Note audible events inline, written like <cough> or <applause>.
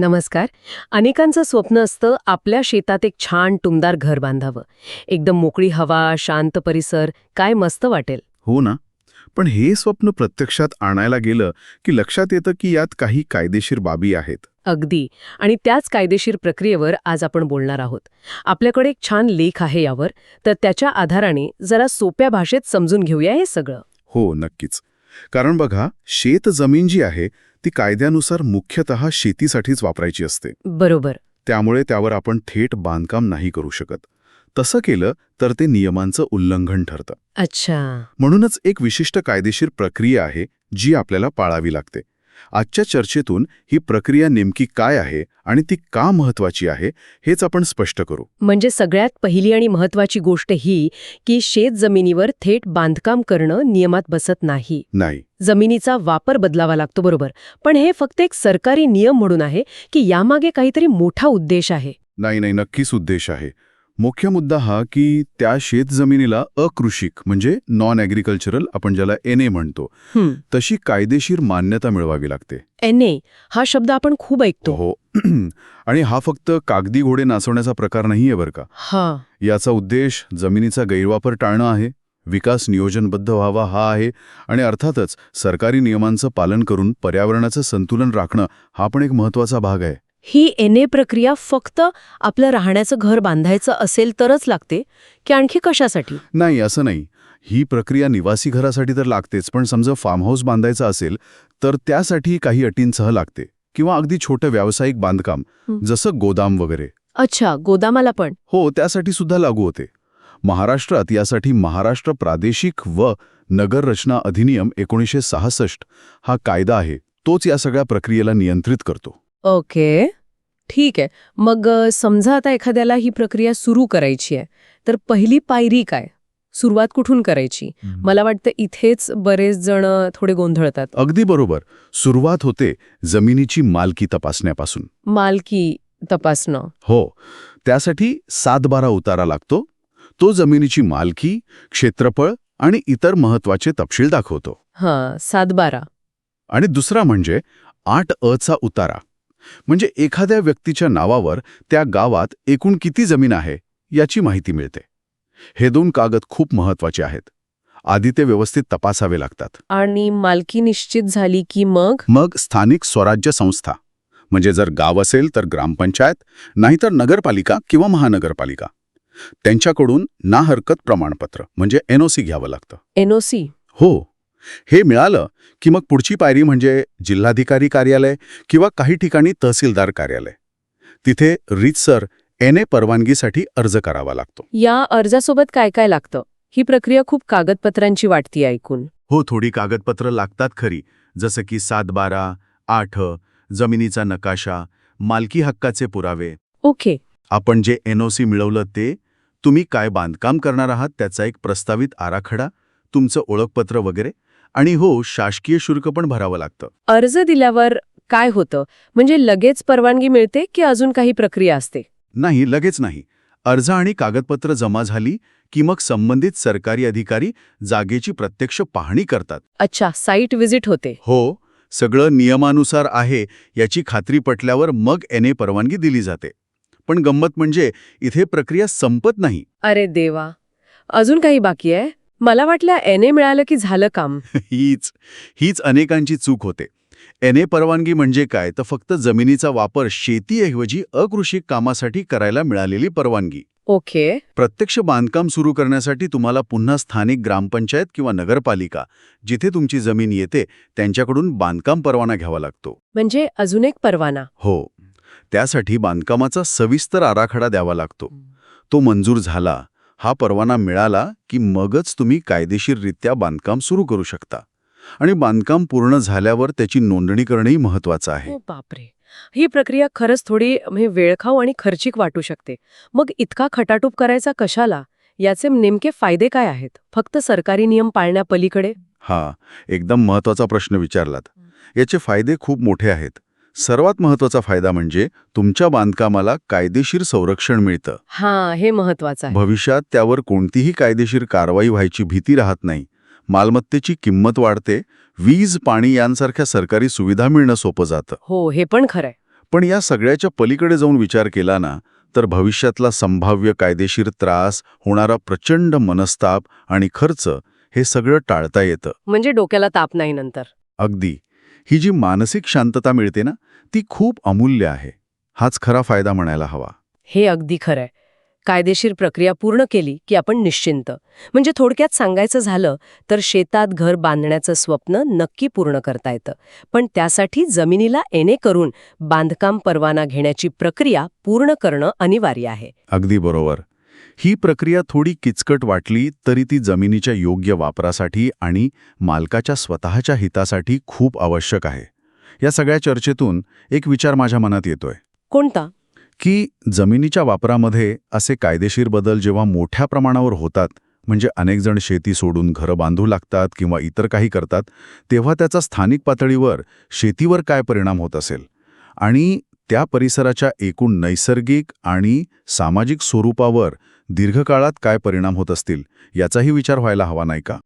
नमस्कार. अनेकांचं स्वप्न असतं आपल्या शेतात एक छान टुमदार घर बांधावं. एकदम मोकळी हवा शांत परिसर काय मस्त वाटेल. हो ना. पण हे स्वप्न प्रत्यक्षात आणायला गेलं की लक्षात येतं की यात काही कायदेशीर बाबी आहेत. अगदी. आणि त्याच कायदेशीर प्रक्रियेवर आज आपण बोलणार आहोत. आपल्याकडे एक छान लेख आहे यावर. तर त्याच्या आधाराने जरा सोप्या भाषेत समजून घेऊया हे सगळं. हो नक्कीच. कारण बघा शेत जमीन जी आहे ती कायद्यानुसार मुख्यतः शेतीसाठीच वापरायची असते. बरोबर. त्यामुळे त्यावर आपण थेट बांधकाम नाही करू शकत. तसं केलं तर ते नियमांचं उल्लंघन ठरतं. अच्छा. म्हणूनच एक विशिष्ट कायदेशीर प्रक्रिया आहे जी आपल्याला पाळावी लागते. आजच्या चर्चेतून ही प्रक्रिया नेमकी काय आहे आणि ती का महत्वाची आहे हेच आपण स्पष्ट करू. म्हणजे सगळ्यात पहिली आणि महत्वाची गोष्ट ही की शेत जमिनीवर थेट बांधकाम करणं नियमात बसत नाही. नाही. जमिनीचा वापर बदलावा लागतो बरोबर. पण हे फक्त एक सरकारी नियम म्हणून आहे की यामागे काहीतरी मोठा उद्देश आहे. नाही नाही नक्कीच उद्देश आहे. मुख्य मुद्दा हा की त्या शेतजमिनीला अकृषिक म्हणजे नॉन ॲग्रिकल्चरल आपण ज्याला एन ए म्हणतो तशी कायदेशीर मान्यता मिळवावी लागते. एन ए हा शब्द आपण खूप ऐकतो. हो. <clears throat> आणि हा फक्त कागदी घोडे नाचवण्याचा प्रकार नाहीये बरं का? हा. याचा उद्देश जमिनीचा गैरवापर टाळणं आहे विकास नियोजनबद्ध व्हावा हा आहे आणि अर्थातच सरकारी नियमांचं पालन करून पर्यावरणाचं संतुलन राखणं हा पण एक महत्त्वाचा भाग आहे. ही एन ए प्रक्रिया फक्त आपलं राहण्याचं घर बांधायचं असेल तरच लागते की आणखी कशासाठी? नाही असं नाही. ही प्रक्रिया निवासी घरासाठी तर लागतेच पण समजा फार्म हाऊस बांधायचा असेल तर त्यासाठी काही अटींसह लागते. किंवा अगदी छोटं व्यावसायिक बांधकाम. जसं गोदाम वगैरे. अच्छा गोदामाला पण. हो त्यासाठी सुद्धा लागू होते. महाराष्ट्रात यासाठी महाराष्ट्र प्रादेशिक व नगर रचना अधिनियम एकोणीसशे सहासष्ट हा कायदा आहे. तोच या सगळ्या प्रक्रियेला नियंत्रित करतो. ओके. ठीक आहे. मग अ, समजा आता एखाद्याला ही प्रक्रिया सुरू करायची आहे तर पहिली पायरी काय? सुरुवात कुठून करायची? मला वाटतं इथेच बरेच जण थोडे गोंधळतात. अगदी बरोबर. सुरुवात होते जमिनीची मालकी तपासण्यापासून. मालकी तपासणं. हो. त्यासाठी सातबारा उतारा लागतो. तो जमिनीची मालकी क्षेत्रफळ आणि इतर महत्त्वाचे तपशील दाखवतो. हां सातबारा. आणि दुसरा म्हणजे आठ अचा उतारा. म्हणजे एखाद्या व्यक्तीच्या नावावर त्या गावात एकूण किती जमीन आहे याची माहिती मिळते. हे दोन कागद खूप महत्त्वाचे आहेत. आधी ते व्यवस्थित तपासावे लागतात. आणि मालकी निश्चित झाली की मग? मग स्थानिक स्वराज्य संस्था म्हणजे जर गाव असेल तर ग्रामपंचायत नाहीतर नगरपालिका किंवा महानगरपालिका. त्यांच्याकडून ना हरकत प्रमाणपत्र म्हणजे एनओसी घ्यावं लागतं. एनओसी हो. हे मिळालं की मग पुढची पायरी म्हणजे जिल्हाधिकारी कार्यालय किंवा काही ठिकाणी तहसीलदार कार्यालय. तिथे रीतसर एन ए परवानगीसाठी अर्ज करावा लागतो. या अर्जासोबत काय काय लागतं? ही प्रक्रिया खूप कागदपत्रांची वाटती ऐकून. हो थोडी कागदपत्र लागतात खरी. जसं की सातबारा आठ जमिनीचा नकाशा मालकी हक्काचे पुरावे. ओके. आपण जे एनओसी मिळवलं ते तुम्ही काय बांधकाम करणार आहात त्याचा एक प्रस्तावित आराखडा तुमचं ओळखपत्र वगैरे आणि हो शासकीय शुल्क पण भरावं लागतं. अर्ज दिल्यावर काय होतं? म्हणजे लगेच परवानगी मिळते की अजून काही प्रक्रिया असते? नाही लगेच नाही. अर्ज आणि कागदपत्र जमा झाली की मग संबंधित सरकारी अधिकारी जागेची प्रत्यक्ष पाहणी करतात. अच्छा साईट व्हिजिट होते. हो सगळं नियमानुसार आहे याची खात्री पटल्यावर मग एन परवानगी दिली जाते. पण गंमत म्हणजे इथे प्रक्रिया संपत नाही. अरे देवा. अजून काही बाकी आहे? मला वाटलं एन ए मिळालं की झालं काम. <laughs> हीच हीच अनेकांची चूक होते. एन ए परवानगी म्हणजे काय? तर फक्त जमिनीचा वापर शेतीऐवजी अकृषिक कामासाठी करायला मिळालेली परवानगी. ओके. प्रत्यक्ष बांधकाम सुरू करण्यासाठी तुम्हाला पुन्हा स्थानिक ग्रामपंचायत किंवा नगरपालिका जिथे तुमची जमीन येते त्यांच्याकडून बांधकाम परवाना घ्यावा लागतो. म्हणजे अजून एक परवाना. हो. त्यासाठी बांधकामाचा सविस्तर आराखडा द्यावा लागतो. तो मंजूर झाला हा परवाना मिळाला की मगच तुम्ही कायदेशीररित्या बांधकाम सुरू करू शकता. आणि बांधकाम पूर्ण झाल्यावर त्याची नोंदणी करणंही महत्वाचं आहे. हो बापरे! ही प्रक्रिया खरंच थोडी वेळखाऊ आणि खर्चिक वाटू शकते. मग इतका खटाटूप करायचा कशाला? याचे नेमके फायदे काय आहेत? फक्त सरकारी नियम पाळण्यापलीकडे हा एकदम महत्त्वाचा प्रश्न विचारलात. याचे फायदे खूप मोठे आहेत. सर्वात महत्त्वाचा फायदा म्हणजे तुमच्या बांधकामाला कायदेशीर संरक्षण मिळतं. हा हे महत्वाचं आहे. भविष्यात त्यावर कोणतीही कायदेशीर कारवाई व्हायची भीती राहत नाही. मालमत्तेची किंमत वाढते वीज पाणी यांसारख्या सरकारी सुविधा मिळणं सोपं जातं. हो हे पण खरंय पण या सगळ्याच्या पलीकडे जाऊन विचार केला ना तर भविष्यातला संभाव्य कायदेशीर त्रास होणारा प्रचंड मनस्ताप आणि खर्च हे सगळं टाळता येतं. म्हणजे डोक्याला ताप नाही नंतर. अगदी. ही जी मानसिक शांतता मिळते ना ती खूप अमूल्य आहे. हाच खरा फायदा म्हणायला हवा. हे अगदी खरंय. कायदेशीर प्रक्रिया पूर्ण केली की आपण निश्चिंत. म्हणजे थोडक्यात सांगायचं झालं तर शेतात घर बांधण्याचं स्वप्न नक्की पूर्ण करता येतं. पण त्यासाठी जमिनीला एने करून बांधकाम परवाना घेण्याची प्रक्रिया पूर्ण करणं अनिवार्य आहे. अगदी बरोबर. ही प्रक्रिया थोडी किचकट वाटली तरी ती जमिनीच्या योग्य वापरासाठी आणि मालकाच्या स्वतःच्या हितासाठी खूप आवश्यक आहे. या सगळ्या चर्चेतून एक विचार माझ्या मनात येतोय. कोणता? की जमिनीच्या वापरामध्ये असे कायदेशीर बदल जेव्हा मोठ्या प्रमाणावर होतात म्हणजे अनेक जण शेती सोडून घरं बांधू लागतात किंवा इतर काही करतात तेव्हा त्याचा स्थानिक पातळीवर शेतीवर काय परिणाम होत असेल? आणि त्या परिसराच्या एकूण नैसर्गिक आणि सामाजिक स्वरूपावर दीर्घकाळात काय परिणाम होत असतील याचाही विचार व्हायला हवा नाही का?